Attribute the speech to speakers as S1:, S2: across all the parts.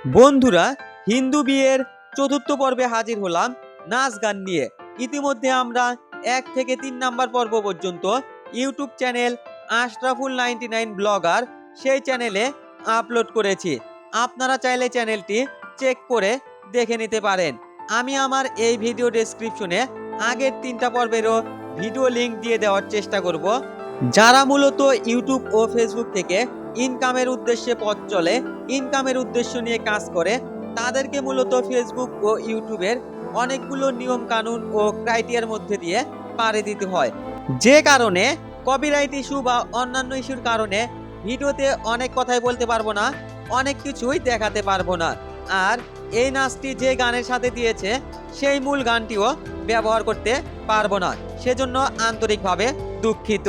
S1: বন্ধুরা, হিন্দু বিয়ের চতুর্থ পর্বে হাজির হলাম নাচ গান নিয়ে। ইতিমধ্যে আমরা এক থেকে তিন নাম্বার পর্ব পর্যন্ত YouTube channel Ashraful ninety nine vlogger সেই চ্যানেলে আপলোড করেছি। আপনারা চাইলে চ্যানেলটি চেক করে দেখে নিতে পারেন। আমি আমার এই ভিডিও ডেসক্রিপশনে আগের তিনটা পর্বেরও ভিডিও লিংক দিয়ে দেওয়ার চেষ্টা করব। যারা মূলত ইউটিউব ও ফেসবুক থেকে ইনকামের উদ্দেশ্যে পথ চলে, ইনকামের উদ্দেশ্য নিয়ে কাজ করে। তাদেরকে মূলত ফেসবুক ও ইউটিউবের অনেকগুলো নিয়ম কানুন ও ক্রাইটেরিয়ার মধ্যে দিয়ে পাড়ি দিতে হয়। যে কারণে কপিরাইট ইস্যু বা অন্যান্য ইস্যুর কারণে ভিডিওতে অনেক কথাই বলতে পারব না, অনেক কিছুই দেখাতে পারব না। আর এই নাচটি যে গানের সাথে দিয়েছে, সেই মূল গানটিও ব্যবহার করতে পারব না। সেজন্য আন্তরিকভাবে দুঃখিত।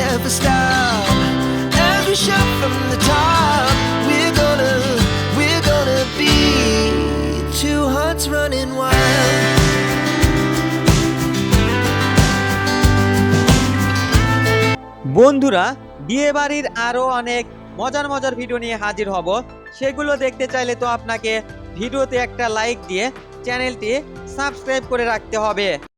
S2: never stop. We shout from the top, we're gonna, we're gonna be two hearts running wild.
S1: বন্ধুরা বিয়ে বাড়ির আরও অনেক মজার মজার ভিডিও নিয়ে হাজির হব সেগুলো দেখতে চাইলে তো আপনাকে ভিডিওতে একটা লাইক দিয়ে চ্যানেলটি সাবস্ক্রাইব করে রাখতে হবে